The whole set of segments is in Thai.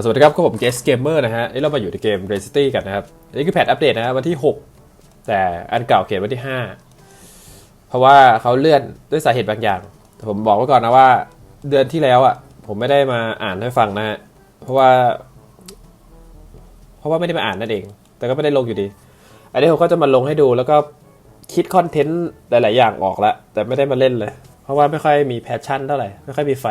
สวัสดีครับก็ผมเกสเกมเมอร์นะฮะนี่เรามาอยู่ในเกม r e c i t y กันนะครับนนี้คือแพทอัปเดตนะฮะวันที่ 6 แต่อันเก่าเขียนวันที่ 5 เพราะว่าเขาเลื่อนด้วยสาเหตุบางอย่าง แต่ผมบอกไว้ก่อนนะว่าเดือนที่แล้วอะผมไม่ได้มาอ่านให้ฟังนะฮะเพราะว่า เพราะว่าไม่ได้มาอ่านนั่นเอง แต่ก็ไม่ได้ลงอยู่ดี อันนี้ผมก็จะมาลงให้ดูแล้วก็คิดคอนเทนต์หลาย ๆ อย่างออกแล้วแต่ไม่ได้มาเล่นเลย เพราะว่าไม่ค่อยมีแพชชั่นเท่าไหร่ไม่ค่อยมีไฟ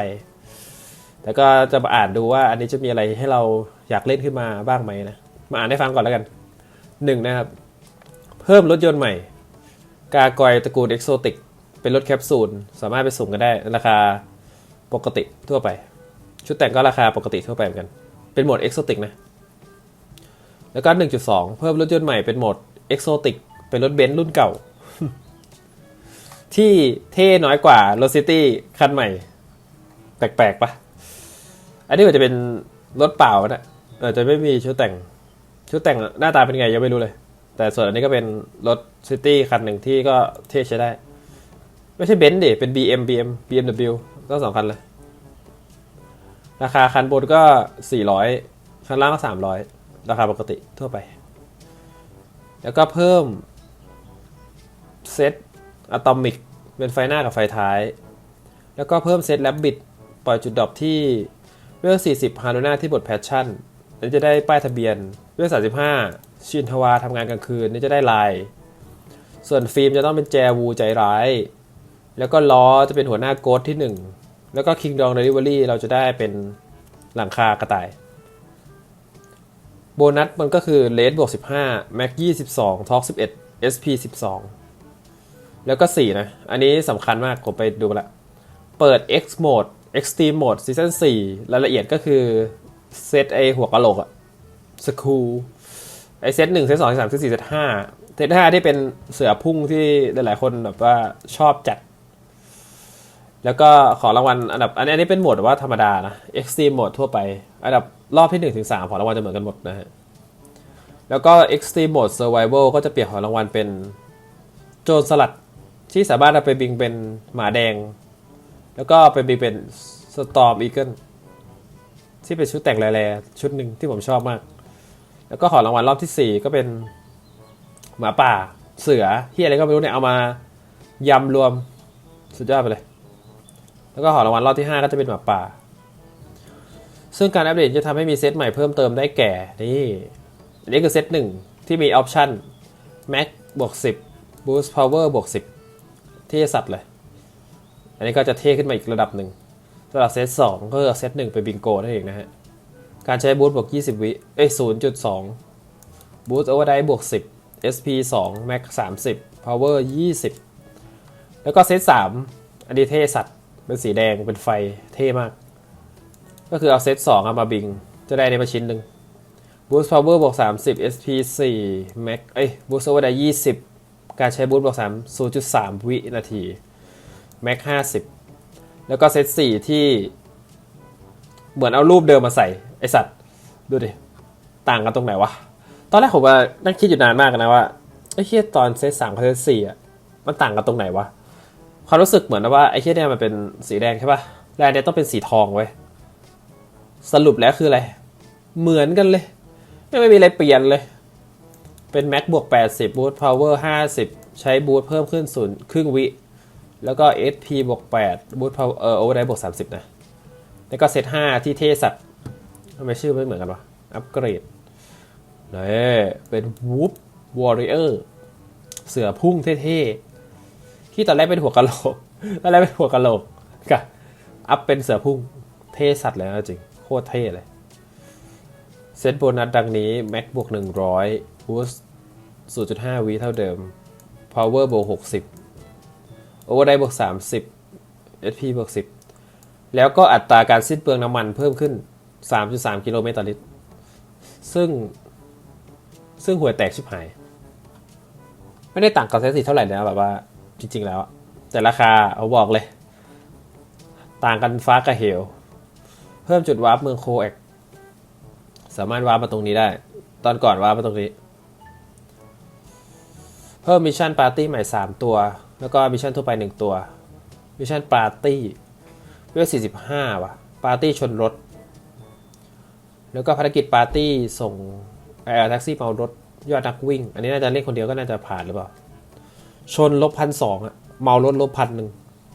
แต่ก็จะมาอ่านดูว่าอันนี้จะมีอะไรให้เราอยากเล่นขึ้นมาบ้างไหมนะ มาอ่านให้ฟังก่อนแล้วกันหนึ่งนะครับ เพิ่มรถยนต์ใหม่ กากอยตระกูลเอ็กโซติก เป็นรถแคปซูล สามารถไปสุ่มกันได้ราคาปกติทั่วไป ชุดแต่งก็ราคาปกติทั่วไปเหมือนกัน เป็นโหมดเอ็กโซติกนะ แล้วก็ 1.2 เพิ่มรถยนต์ใหม่เป็นโหมดเอ็กโซติก เป็นรถเบนซ์รุ่นเก่า ที่เท่น้อยกว่ารถซิตี้คันใหม่ แปลกๆปะ อันนี้มันจะเป็นรถเปล่านะเออจะไม่มีชุดแต่ง ชุดแต่งหน้าตาเป็นไงยังไม่รู้เลย แต่ส่วนอันนี้ก็เป็นรถซิตี้คันหนึ่งที่ก็เท่ใช้ได้ ไม่ใช่เบนซ์ดิเป็น BM BM BMW ก็สองคันเลย ราคาคันบนก็ 400 คันล่างก็ 300 ราคาปกติทั่วไป แล้วก็เพิ่มเซตอะตอมิกเป็นไฟหน้ากับไฟท้าย แล้วก็เพิ่มเซตแลบบิดปล่อยจุดดรอปที่ เวล40ฮารุน่าที่บทแพชชั่นนี่จะได้ป้ายทะเบียนเวล35 ชินทวาทำงานกลางคืนนี่จะได้ลาย ส่วนฟิล์มจะต้องเป็นแจวูใจร้าย แล้วก็ล้อจะเป็นหัวหน้าโกดที่ 1 แล้วก็คิงดองเดลิเวอรี่เราจะได้เป็นหลังคากระต่าย โบนัสมันก็คือเลสบวก15แม็ก22ท็อก11 SP 12 แล้วก็ 4 นะ อันนี้สำคัญมากผมไปดูมาละ เปิด X Mode Extreme Mode Season 4 รายละเอียดก็คือเซตไอหัวกะโหลกอะสคูไอเซตหนึ่งเซตสองเซตสามเซตสี่เซตห้าเซตห้าที่เป็นเสือพุ่งที่หลายๆคนแบบว่าชอบจัด แล้วก็ขอรางวัลอันดับ อันนี้อันนี้เป็นโหมดแบบว่าธรรมดานะ Extreme Mode ทั่วไป อันดับรอบที่1ถึง3ของรางวัลจะเหมือนกันหมดนะฮะ แล้วก็ Extreme Mode Survival ก็จะเปลี่ยนของรางวัลเป็นโจรสลัดที่สามารถเอาไปบิงเป็นหมาแดง แล้วก็ไปบิงเป็นสตอมอีเกิลที่เป็นชุดแต่งแร่ๆชุดหนึ่งที่ผมชอบมาก แล้วก็ของรางวัลรอบที่ 4 ก็เป็น หมาป่าเสือที่อะไรก็ไม่รู้เนี่ยเอามายำรวมสุดยอดไปเลย แล้วก็ของรางวัลรอบที่ 5 ก็จะเป็นหมาป่า ซึ่งการอัปเดตจะทำให้มีเซตใหม่เพิ่มเติมได้แก่นี่นนี้คือเซตหนึ่งที่มีออปชั่น Max บวก10 Boost Power บวก10 ที่สัตว์เลย อันนี้ก็จะเท่ขึ้นมาอีกระดับหนึ่งสำหรับเซตสองก็คือเซตหนึ่งไปบิงโกนั่นเองนะฮะ การใช้บูสต์บวก 20 วิ เอ้ย0.2 บูสต์โอเวอร์ไดบวก 10 SP 2 Max 30 Power 20 แล้วก็เซต3อันนี้เท่สัตว์เป็นสีแดงเป็นไฟเท่มาก ก็คือเอาเซต2เอามาบิง จะได้ในมาชิ้นหนึ่ง Boost Power บวก 30 SP 4 Max เอ้ย Boost Overdrive 20 การใช้ Boost บวก3 0.3 วินาที Max 50แล้วก็เซต4ที่ เหมือนเอารูปเดิมมาใส่ ไอสัตว์ ดูดิ ต่างกันตรงไหนวะ ตอนแรกผมว่านั่งคิดอยู่นานมากนะว่าไอ้เฮียตอนเซต3กับเซต4อะมันต่างกันตรงไหนวะความรู้สึกเหมือนว่าไอ้เฮียเนี่ยมันเป็นสีแดงใช่ปะแล้วเนี้ยต้องเป็นสีทองไว้ยสรุปแล้วคืออะไร เหมือนกันเลย ไม่ไม่มีอะไรเปลี่ยนเลย เป็น Mac บวก80 Boost Power 50 ใช้บูทเพิ่มขึ้นศูนย์ครึ่งวิ แล้วก็ SP บวก8 Boost Power เอ่อ Overdrive บวก 30 นะ แล้วก็เซต5ที่เทสัตว์ทำไมชื่อไม่เหมือนกันวะ อัปเกรดนี่เป็น Whoop Warrior เสือพุ่งเท่ๆ ที่ตอนแรกเป็นหัวกะโหลก ตอนแรกเป็นหัวกะโหลกกะอัพเป็นเสือพุ่งเท่สัตว์เลยนะจริง โคตรเท่เลย เซตโบนัสดังนี้ Max บวก 100 Boost 0.5วิเท่าเดิม Power บวก60 Overdrive บวก30 SP บวก10 แล้วก็อัตราการสิ้นเปลืองน้ำมันเพิ่มขึ้น 3.3 กิโลเมตรต่อลิตร ซึ่ง ซึ่งห่วแตกชิบหาย ไม่ได้ต่างกับเซตสี่เท่าไหร่นะแบบว่า จริง ๆ แล้ว แต่ราคาเอาบอกเลย ต่างกันฟ้ากับเหว เพิ่มจุดวาร์ปเมืองโคแอกสามารถวาร์ปมาตรงนี้ได้ ตอนก่อนวาร์ปมาตรงนี้ เพิ่มมิชชั่นปาร์ตี้ใหม่ 3 ตัว แล้วก็มิชชั่นทั่วไป 1 ตัวมิชชั่นปาร์ตี้เวล45ว่ะปาร์ตี้ชนรถ แล้วก็ภารกิจปาร์ตี้ส่งแอร์แท็กซี่เมารถยอดนักวิ่ง อันนี้น่าจะเล่นคนเดียวก็น่าจะผ่านหรือเปล่า ชนลบพันสองอะเมารถลบพันหนึ่ง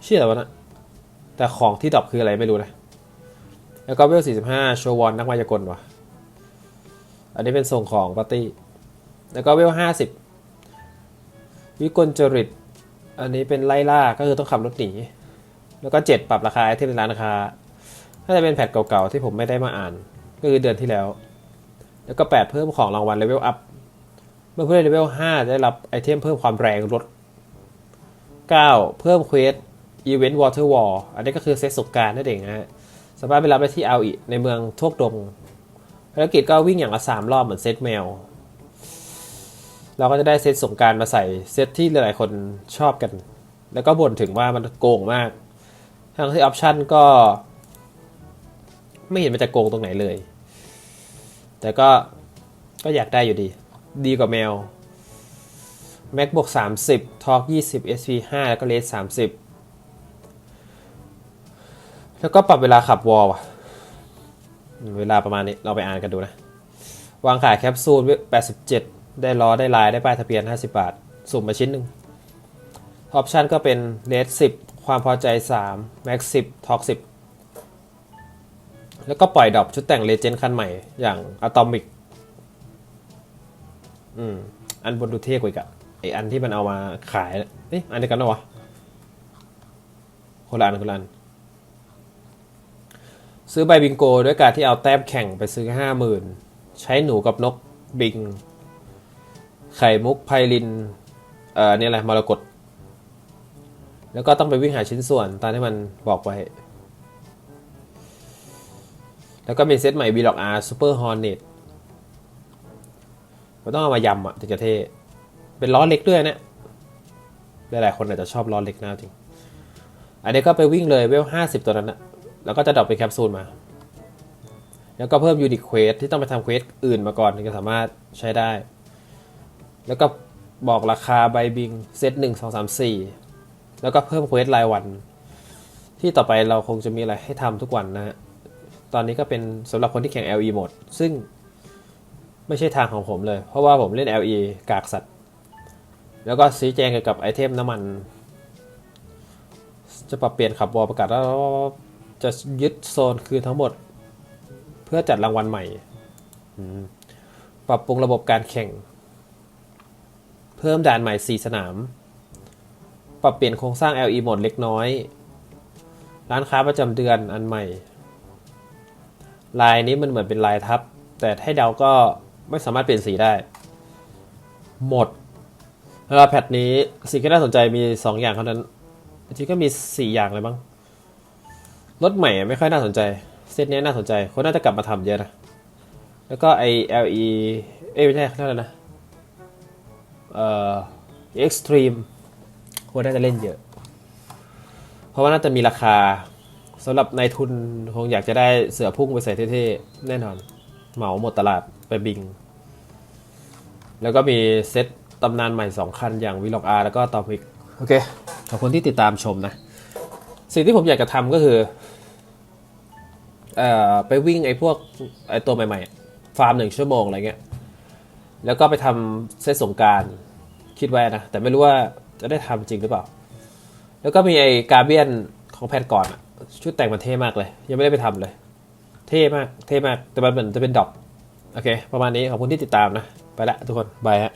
เชื่อวะนะแต่ของที่ดรอปคืออะไรไม่รู้นะ แล้วก็เวลสี่สิบห้าโชวอนนักมายากลว่ะ อันนี้เป็นส่งของปาร์ตี้ แล้วก็เวลห้าสิบวิกลจริต อันนี้เป็นไล่ล่าก็คือต้องขับรถหนี แล้วก็เจ็ดปรับราคาไอเทมในร้านค้าน่าจะเป็นแพทเก่าๆที่ผมไม่ได้มาอ่าน ก็คือเดือนที่แล้ว แล้วก็8เพิ่มของรางวัลเลเวลอัพเมื่อผู้เล่นเลเวล5ได้รับไอเทมเพิ่มความแรงลด9เพิ่มเควสอีเวนต์วอเตอร์วอลอันนี้ก็คือเซตสงกรารนั่นเองนะฮะสามารถไปรับได้ที่เอาอีในเมืองโทกดงภารกิจก็วิ่งอย่างละสามรอบเหมือนเซตแมว เราก็จะได้เซตสงการมาใส่เซตที่หลายๆคนชอบกัน แล้วก็บ่นถึงว่ามันโกงมาก ทั้งที่ออปชันก็ ไม่เห็นมันจะโกงตรงไหนเลย แต่ก็ก็อยากได้อยู่ดี ดีกว่าแมว Mac บวก30 Talk 20 SP 5แล้วก็เลส30 แล้วก็ปรับเวลาขับวอลเวลาประมาณนี้เราไปอ่านกันดูนะ วางขายแคปซูล 87 ได้ล้อได้ลายได้ป้ายทะเบียน 50 บาท สุ่มมาชิ้นหนึ่งออปชันก็เป็นเลส10ความพอใจ3 Max 10 Talk 10 แล้วก็ปล่อยดรอปชุดแต่งเลเจนด์คันใหม่อย่างอะตอมิกอืม อันบนดูเท่กว่าอีกอะไออันที่มันเอามาขายน่ะเอ๊ะอันเดียวกันเหรอวะคนละอันคนละอัน ซื้อใบบิงโกด้วยการที่เอาแต้มแข่งไปซื้อห้าหมื่นใช้หนูกับนกบิง ไข่มุกไพลินเอ่อเนี่ยอะไรมรกตแล้วก็ต้องไปวิ่งหาชิ้นส่วนตามที่มันบอกไว้ แล้วก็มีเซตใหม่บีล็อกอาร์ซูเปอร์ฮอร์เนตมันต้องเอามายำอะถึงจะเท่เป็นล้อเล็กด้วยนะหลายๆคนอาจจะชอบล้อเล็กนะจริง อันนี้ก็ไปวิ่งเลยเวลห้าสิบตัวนั้นนะแล้วก็จะดรอปเป็นแคปซูลมา แล้วก็เพิ่มยูนิคเควสที่ต้องไปทำเควสอื่นมาก่อนถึงจะสามารถใช้ได้ แล้วก็บอกราคาใบบิงเซตหนึ่งสองสามสี่แล้วก็เพิ่มเควสรายวัน ที่ต่อไปเราคงจะมีอะไรให้ทำทุกวันนะฮะตอนนี้ก็เป็นสำหรับคนที่แข่ง LE หมด ซึ่งไม่ใช่ทางของผมเลย เพราะว่าผมเล่น LE กากสัตว์ แล้วก็ชี้แจงเกี่ยวกับไอเทมน้ำมัน จะปรับเปลี่ยนขับวอลประกาศแล้วาจะยึดโซนคืนทั้งหมด เพื่อจัดรางวัลใหม่ ปรับปรุงระบบการแข่ง เพิ่มด่านใหม่ 4 สนาม ปรับเปลี่ยนโครงสร้าง LE หมดเล็กน้อย ร้านค้าประจำเดือนอันใหม่ ลายนี้มันเหมือนเป็นลายทับ แต่ให้เดาก็ไม่สามารถเปลี่ยนสีได้ หมดแล้วแพทนี้สิ่งที่น่าสนใจมี 2 อย่างเท่านั้น จริงก็มี 4 อย่างเลยบ้างรถใหม่ไม่ค่อยน่าสนใจ เซตนี้น่าสนใจ คนน่าจะกลับมาทำเยอะนะ แล้วก็ไอ LE เอ้ยไม่ใช่เท่านั้นนะ เอ่อ Extreme คนน่าจะเล่นเยอะ เพราะว่าน่าจะมีราคาสำหรับนายทุนคงอยากจะได้เสือพุ่งไปใส่เท่ๆ แน่นอน เหมาหมดตลาดไปบิง แล้วก็มีเซตตำนานใหม่ 2 คันอย่างวิล็อกอาร์แล้วก็ตอมิกโอเค ขอบคุณที่ติดตามชมนะ สิ่งที่ผมอยากจะทำก็คือเอ่อไปวิ่งไอ้พวกไอ้ตัวใหม่ๆ ฟาร์มหนึ่งชั่วโมงอะไรเงี้ย แล้วก็ไปทำเซตสงการคิดไว้นะ แต่ไม่รู้ว่าจะได้ทำจริงหรือเปล่า แล้วก็มีไอ้กาเบียนของแพทก่อนอะชุดแต่งมันเท่มากเลย ยังไม่ได้ไปทำเลย เท่มาก เท่มาก แต่มันเหมือนจะเป็นดอกโอเค ประมาณนี้ขอบคุณที่ติดตามนะ ไปละทุกคนบายฮะ